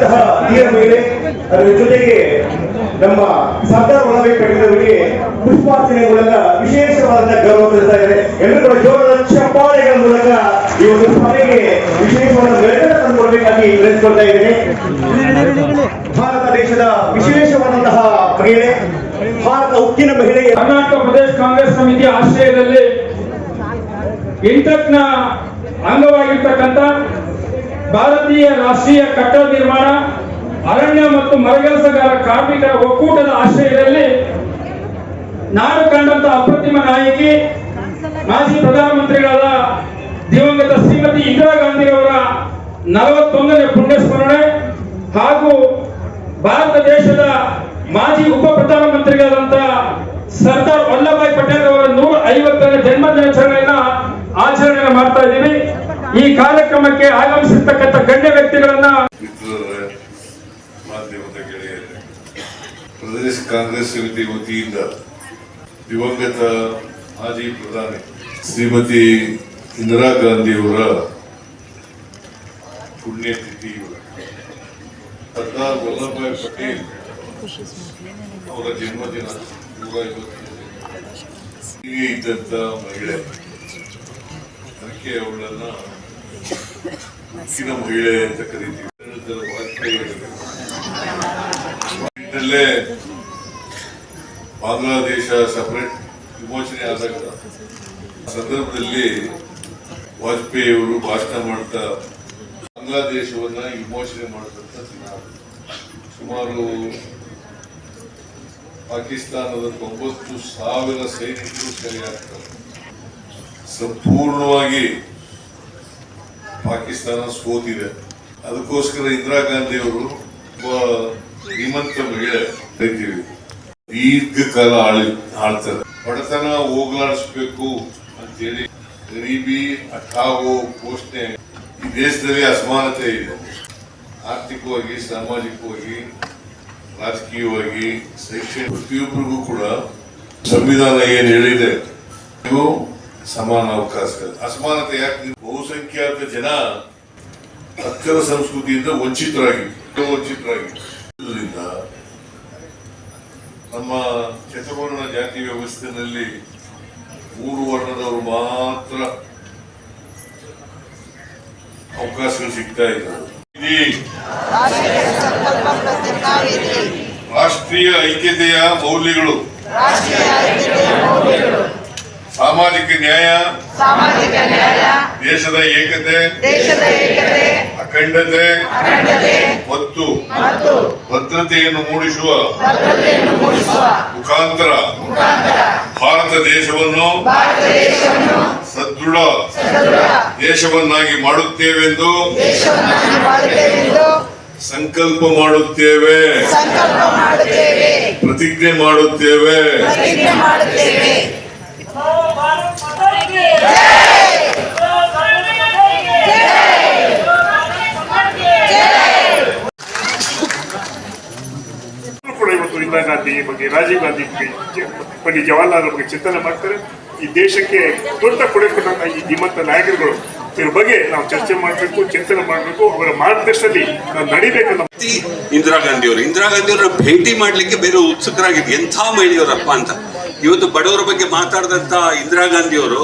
ಬಂದಂತಹ ಹಿರಿಯ ಮಹಿಳೆ, ಅದರ ಜೊತೆಗೆ ನಮ್ಮ ಸರ್ದಾರ್ ವಲ್ಲಭಾಯಿ ಪಟೇಲ್ ಅವರಿಗೆ ಮೂಲಕ ವಿಶೇಷವಾದ ಗೌರವ ಸಲ್ಲಿಸ್ತಾ ಇದೆ ಎಲ್ಲರೂ ಜೋರದ ಚಪ್ಪಾಳೆಗಳ ಮೂಲಕ ಈ ಒಂದು ಸಭೆಗೆ ವಿಶೇಷವಾದ ಮೆರಗನ್ನು ತಂದುಕೊಡಬೇಕಾಗಿ ವಿನಂತಿಸ್ಕೊಳ್ತಾ ಇದ್ದೇನೆ. ಭಾರತ ದೇಶದ ವಿಶೇಷವಾದಂತಹ ಮಹಿಳೆ, ಭಾರತ ಉಕ್ಕಿನ ಮಹಿಳೆ. ಕರ್ನಾಟಕ ಪ್ರದೇಶ ಕಾಂಗ್ರೆಸ್ ಸಮಿತಿಯ ಆಶ್ರಯದಲ್ಲಿ ಇಂಟಕ್ನ ಅಂಗವಾಗಿರ್ತಕ್ಕಂಥ ಭಾರತೀಯ ರಾಷ್ಟ್ರೀಯ ಕಟ್ಟಡ ನಿರ್ಮಾಣ, ಅರಣ್ಯ ಮತ್ತು ಮರಗೆಲಸಗಾರ ಕಾರ್ಮಿಕರ ಒಕ್ಕೂಟದ ಆಶ್ರಯದಲ್ಲಿ ನಾನು ಕಂಡಂತ ಅಪ್ರತಿಮ ನಾಯಕಿ, ಮಾಜಿ ಪ್ರಧಾನಮಂತ್ರಿಗಳಾದ ದಿವಂಗತ ಶ್ರೀಮತಿ ಇಂದಿರಾ ಗಾಂಧಿ ಅವರ ನಲವತ್ತೊಂದನೇ ಪುಣ್ಯಸ್ಮರಣೆ ಹಾಗೂ ಭಾರತ ದೇಶದ ಮಾಜಿ ಉಪ ಪ್ರಧಾನಮಂತ್ರಿಗಳಾದಂತ ಸರ್ದಾರ್ ವಲ್ಲಭಾಯಿ ಪಟೇಲ್ ಅವರ ನೂರ ಐವತ್ತನೇ ಜನ್ಮ ದಿನಾಚರಣೆಯನ್ನ ಆಚರಣೆ ಮಾಡ್ತಾ ಇದ್ದೀವಿ. ಈ ಕಾರ್ಯಕ್ರಮಕ್ಕೆ ಆಗಮಿಸಿರ್ತಕ್ಕಂಥ ಗಣ್ಯ ವ್ಯಕ್ತಿಗಳನ್ನ ಪ್ರದೇಶ ಕಾಂಗ್ರೆಸ್ ಸಮಿತಿ ವತಿಯಿಂದ ದಿವಂಗತ ಮಾಜಿ ಪ್ರಧಾನಿ ಶ್ರೀಮತಿ ಇಂದಿರಾ ಗಾಂಧಿಯವರ ಪುಣ್ಯತಿಥಿ. ಸರ್ದಾರ್ ವಲ್ಲಭಾಯ್ ಪಟೇಲ್ ಅವರ ಜನ್ಮದಿನ ಇದ್ದಂತ ಮಹಿಳೆ, ಅದಕ್ಕೆ ಅವಳನ್ನ ಮುಖ್ಯ ಮಹಿಳೆ ಅಂತ ಕರಿತೀವಿ ಬಾಂಗ್ಲಾದೇಶ ಸಪರೇಟ್ ವಿಮೋಚನೆ ಆದಾಗ ಸಂದರ್ಭದಲ್ಲಿ ವಾಜಪೇಯಿ ಅವರು ಭಾಷಣ ಮಾಡ್ತಾ ಬಾಂಗ್ಲಾದೇಶವನ್ನ ವಿಮೋಚನೆ ಮಾಡಿದಂತ ದಿನ. ಸುಮಾರು ಪಾಕಿಸ್ತಾನದ ತೊಂಬತ್ತು ಸಾವಿರ ಸೈನಿಕರು ಸರಿಯಾಗ್ತಾರೆ ಸಂಪೂರ್ಣವಾಗಿ ಪಾಕಿಸ್ತಾನ ಸೋತಿದೆ ಅದಕ್ಕೋಸ್ಕರ ಇಂದಿರಾ ಗಾಂಧಿ ಅವರು ಶ್ರೀಮಂತ ಮಹಿಳೆ ಕರಿತೀವಿ. ದೀರ್ಘಕಾಲ ಆಳಿ, ಆಳ್ತಾರೆ. ಬಡತನ ಹೋಗ್ಲಾಡಿಸ್ಬೇಕು ಅಂತೇಳಿ ಗರೀಬಿ ಹಠಾವೋ ಪೋಷಣೆ ಈ ದೇಶದಲ್ಲಿ ಅಸಮಾನತೆ ಇದೆ. ಆರ್ಥಿಕವಾಗಿ, ಸಾಮಾಜಿಕವಾಗಿ, ರಾಜಕೀಯವಾಗಿ ಶೈಕ್ಷಣಿಕ ಪ್ರತಿಯೊಬ್ಬರಿಗೂ ಕೂಡ ಸಂವಿಧಾನ ಏನ್ ಹೇಳಿದೆ? ನೀವು ಸಮಾನ ಅವಕಾಶಗಳು ಅಸಮಾನತೆ ಯಾಕೆ? ಬಹುಸಂಖ್ಯಾತ ಜನ ಅಕ್ಷರ ಸಂಸ್ಕೃತಿಯಿಂದ ವಂಚಿತರಾಗಿ ವಂಚಿತರಾಗಿ ಇದರಿಂದ ನಮ್ಮ ಚತುರ್ವರ್ಣ ಜಾತಿ ವ್ಯವಸ್ಥೆಯಲ್ಲಿ ಮೂರು ವರ್ಣದವರು ಮಾತ್ರ ಅವಕಾಶಗಳು ಸಿಗ್ತಾ ಇದ್ದಾರೆ. ರಾಷ್ಟ್ರೀಯ ಐಕ್ಯತೆಯ ಮೌಲ್ಯಗಳು. ಸಾಮಾಜಿಕ ನ್ಯಾಯ ಸಾಮಾಜಿಕ ನ್ಯಾಯ ದೇಶದ ಏಕತೆ ದೇಶದ ಏಕತೆ ಅಖಂಡತೆ ಅಖಂಡತೆ ಮತ್ತು ಮತ್ತು ಭದ್ರತೆಯನ್ನು ಮೂಡಿಸುವ ಭದ್ರತೆಯನ್ನು ಮೂಡಿಸುವ ಮುಖಾಂತರ ಮುಖಾಂತರ ಭಾರತ ದೇಶವನ್ನು ಭಾರತ ದೇಶವನ್ನು ಸದೃಢ ಸದೃಢ ದೇಶವನ್ನಾಗಿ ಮಾಡುತ್ತೇವೆಂದು ದೇಶವನ್ನಾಗಿ ಮಾಡುತ್ತೇವೆಂದು ಸಂಕಲ್ಪ ಮಾಡುತ್ತೇವೆ. ಸಂಕಲ್ಪ ಮಾಡುತ್ತೇವೆ. ಪ್ರತಿಜ್ಞೆ ಮಾಡುತ್ತೇವೆ. ಪ್ರತಿಜ್ಞೆ ಮಾಡುತ್ತೇವೆ. ಇವತ್ತು ಗಾಂಧಿ ಬಗ್ಗೆ ರಾಜೀವ್ ಗಾಂಧಿ ಬಗ್ಗೆ ಜವಾಹರ್ಲಾಲ್ ಬಗ್ಗೆ ಚಿಂತನೆ ಮಾಡ್ತಾರೆ. ಈ ದೇಶಕ್ಕೆ ದೊಡ್ಡ ಕೊಡುಗೆ ಕೊಟ್ಟಂತ ಈ ಧೀಮಂತ ನಾಯಕರುಗಳು ಇದ್ರ ಬಗ್ಗೆ ನಾವು ಚರ್ಚೆ ಮಾಡಬೇಕು, ಚಿಂತನೆ ಮಾಡಬೇಕು. ಅವರ ಮಾರ್ಗದರ್ಶನದಲ್ಲಿ ನಾವು ವ್ಯಕ್ತಿ ಇಂದಿರಾ ಗಾಂಧಿ ಅವರು, ಇಂದಿರಾ ಗಾಂಧಿ ಅವರ ಭೇಟಿ ಮಾಡ್ಲಿಕ್ಕೆ ಬೇರೆ ಉತ್ಸುಕರಾಗಿದೆ ಎಂಥ ಮಹಿಳೆಯವರಪ್ಪ ಅಂತ. ಇವತ್ತು ಬಡವರ ಬಗ್ಗೆ ಮಾತಾಡಿದಂತ ಇಂದಿರಾ ಗಾಂಧಿಯವರು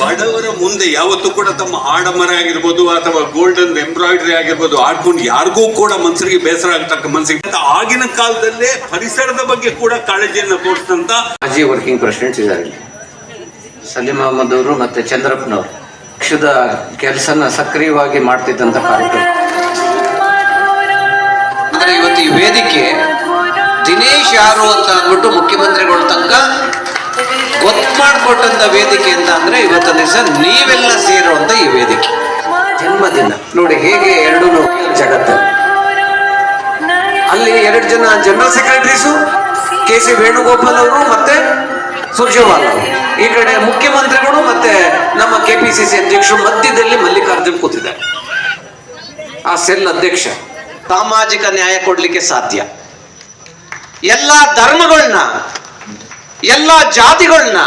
ಬಡವರ ಮುಂದೆ ಯಾವತ್ತೂ ಕೂಡ ತಮ್ಮ ಆಡಂಬರ ಆಗಿರ್ಬೋದು ಅಥವಾ ಗೋಲ್ಡನ್ ಎಂಬ್ರಾಯ್ಡರಿ ಆಗಿರ್ಬೋದು ಆಡ್ಕೊಂಡು ಯಾರಿಗೂ ಕೂಡ ಮನ್ಸರಿಗೆ ಬೇಸರ ಆಗ್ತಕ್ಕ ಮನಸ್ಸಿಗೆ ಅಂತ ಆಗಿನ ಕಾಲದಲ್ಲೇ ಪರಿಸರದ ಬಗ್ಗೆ ಕೂಡ ಕಾಳಜಿಯನ್ನು ತೋರಿಸಿದಂತ ಮಾಜಿ ವರ್ಕಿಂಗ್ ಪ್ರೆಸಿಡೆಂಟ್ ಇದ್ದಾರೆ ಸಲೀಂ ಅಹಮದ್ ಅವರು ಮತ್ತೆ ಚಂದ್ರಪ್ಪನವರು. ಪಕ್ಷದ ಕೆಲಸನ ಸಕ್ರಿಯವಾಗಿ ಮಾಡ್ತಿದ್ದಂತ ಕಾರ್ಯಕ್ರಮ. ಅಂದ್ರೆ ಇವತ್ತು ಈ ವೇದಿಕೆ ಯಾರು ಅಂತ ಅಂದ್ಬಿಟ್ಟು ಮುಖ್ಯಮಂತ್ರಿಗಳ ತನಕ ಗೊತ್ತು ಮಾಡಿಕೊಟ್ಟಂತ ವೇದಿಕೆ ಅಂತ ಅಂದ್ರೆ ಇವತ್ತಿನ ದಿವಸ ನೀವೆಲ್ಲ ಸೇರುವಂತ ಈ ವೇದಿಕೆ. ಜನ್ಮದಿನ. ನೋಡಿ ಹೇಗೆ ಎರಡು ಜಗತ್ತು. ಅಲ್ಲಿ ಎರಡು ಜನ general secretaries K C Venugopal ಅವರು ಮತ್ತೆ ಸುರ್ಜೇವಾಲ್ ಅವರು. ಈ ಕಡೆ ಮುಖ್ಯಮಂತ್ರಿಗಳು ಮತ್ತೆ ನಮ್ಮ ಕೆಪಿಸಿಸಿ ಅಧ್ಯಕ್ಷರು ಮಧ್ಯದಲ್ಲಿ ಮಲ್ಲಿಕಾರ್ಜುನ್ ಕೂತಿದ್ದಾರೆ. ಆ ಸೆಲ್ ಅಧ್ಯಕ್ಷ. ಸಾಮಾಜಿಕ ನ್ಯಾಯ ಕೊಡ್ಲಿಕ್ಕೆ ಸಾಧ್ಯ. ಎಲ್ಲ ಧರ್ಮಗಳನ್ನ ಎಲ್ಲ ಜಾತಿಗಳನ್ನ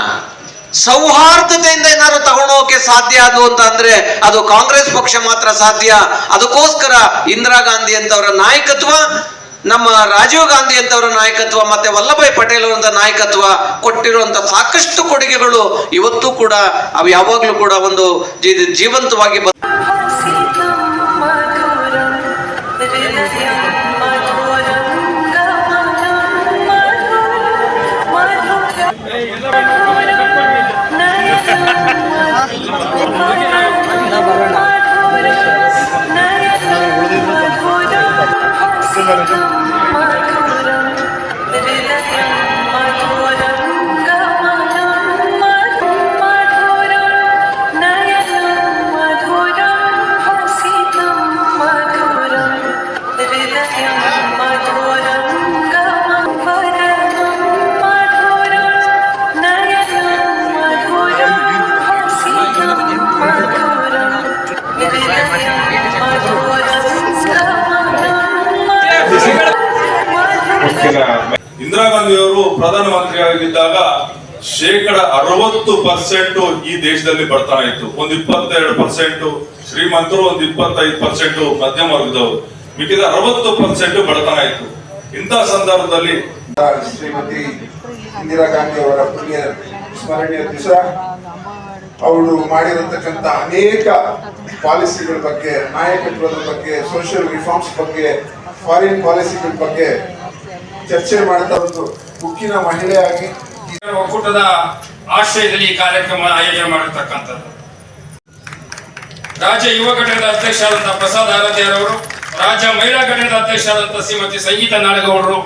ಸೌಹಾರ್ದತೆಯಿಂದ ಏನಾದ್ರು ತಗೊಂಡೋಗಕ್ಕೆ ಸಾಧ್ಯ ಅದು ಅಂತ ಅಂದ್ರೆ ಅದು ಕಾಂಗ್ರೆಸ್ ಪಕ್ಷ ಮಾತ್ರ ಸಾಧ್ಯ. ಅದಕ್ಕೋಸ್ಕರ ಇಂದಿರಾ ಗಾಂಧಿ ಅಂತವರ ನಾಯಕತ್ವ, ನಮ್ಮ ರಾಜೀವ್ ಗಾಂಧಿ ಅಂತವರ ನಾಯಕತ್ವ ಮತ್ತೆ ವಲ್ಲಭಾಯ್ ಪಟೇಲ್ ಅವರ ನಾಯಕತ್ವ ಕೊಟ್ಟಿರುವಂತ ಸಾಕಷ್ಟು ಕೊಡುಗೆಗಳು ಇವತ್ತು ಕೂಡ ಅವು ಯಾವಾಗ್ಲೂ ಕೂಡ ಒಂದು ಜೀವಂತವಾಗಿ ಜೀವಂತವಾಗಿ ಗಾಂಧಿ ಅವರು ಪ್ರಧಾನಮಂತ್ರಿ ಆಗಿದ್ದಾಗ ಶೇಕಡ ಅರವತ್ತು ಪರ್ಸೆಂಟ್ ಈ ದೇಶದಲ್ಲಿ ಬಡತನ ಇತ್ತು. ಒಂದು ಇಪ್ಪತ್ತೆರಡು ಪರ್ಸೆಂಟ್ ಶ್ರೀಮಂತರು, ಒಂದು ಇಪ್ಪತ್ತೈದು ಪರ್ಸೆಂಟ್ ಮಧ್ಯಮ ವರ್ಗದವರು. ಮಿಕ್ಕಿದ ಅರವತ್ತು ಪರ್ಸೆಂಟ್ ಬಡತನ ಇತ್ತು. ಇಂಥ ಸಂದರ್ಭದಲ್ಲಿ ಶ್ರೀಮತಿ ಇಂದಿರಾ ಗಾಂಧಿ ಅವರ ಪುಣ್ಯ ಸ್ಮರಣೀಯ ದಿವಸ. ಅವರು ಮಾಡಿರತಕ್ಕಂತ ಅನೇಕ ಪಾಲಿಸಿಗಳ ಬಗ್ಗೆ, ನಾಯಕತ್ವದ ಬಗ್ಗೆ ಸೋಷಿಯಲ್ ರಿಫಾರ್ಮ್ಸ್ ಬಗ್ಗೆ ಫಾರಿನ್ ಪಾಲಿಸಿಗಳ ಬಗ್ಗೆ ಚರ್ಚೆ ಮಾಡ್ತಾ ಒಂದು ಉಕ್ಕಿನ ಮಹಿಳೆಯಾಗಿ ಒಕ್ಕೂಟದ ಆಶ್ರಯದಲ್ಲಿ ಈ ಕಾರ್ಯಕ್ರಮ ಆಯೋಜನೆ ಮಾಡಿರ್ತಕ್ಕಂಥದ್ದು. ರಾಜ್ಯ ಯುವ ಘಟಕದ ಅಧ್ಯಕ್ಷರಾದಂತಹ ಪ್ರಸಾದ್ ಆರಾಧ್ಯರವರು ರಾಜ್ಯ ಮಹಿಳಾ ಘಟಕದ ಅಧ್ಯಕ್ಷರಾದಂತಹ ಶ್ರೀಮತಿ ಸಂಗೀತ ನಾಡಗೌಡರು,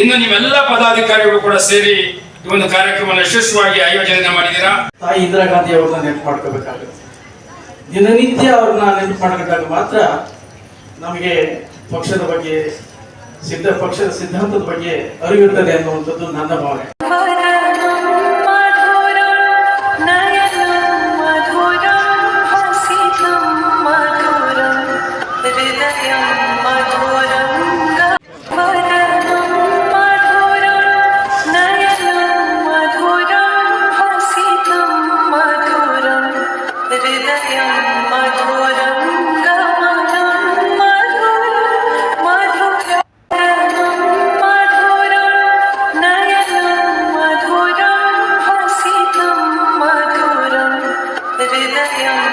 ಇನ್ನು ನೀವೆಲ್ಲ ಪದಾಧಿಕಾರಿಗಳು ಕೂಡ ಸೇರಿ ಈ ಒಂದು ಕಾರ್ಯಕ್ರಮ ಯಶಸ್ವಿಯಾಗಿ ಆಯೋಜನೆ ಮಾಡಿದ್ದೀರಾ? ತಾಯಿ ಇಂದಿರಾ ಗಾಂಧಿ ಅವ್ರನ್ನ ನೆನಪು ಮಾಡ್ಕೋಬೇಕಾಗುತ್ತೆ. ದಿನನಿತ್ಯ ಅವ್ರನ್ನ ನೆನಪು ಮಾಡ್ಕೊಂಡಾಗ ಮಾತ್ರ ನಮಗೆ ಪಕ್ಷದ ಬಗ್ಗೆ ಸಿದ್ಧ ಪಕ್ಷದ ಸಿದ್ಧಾಂತದ ಬಗ್ಗೆ ಅರಿಯುತ್ತದೆ ಅನ್ನುವಂಥದ್ದು ನನ್ನ ಭಾವನೆ. ಹೃದಯ Solidaridad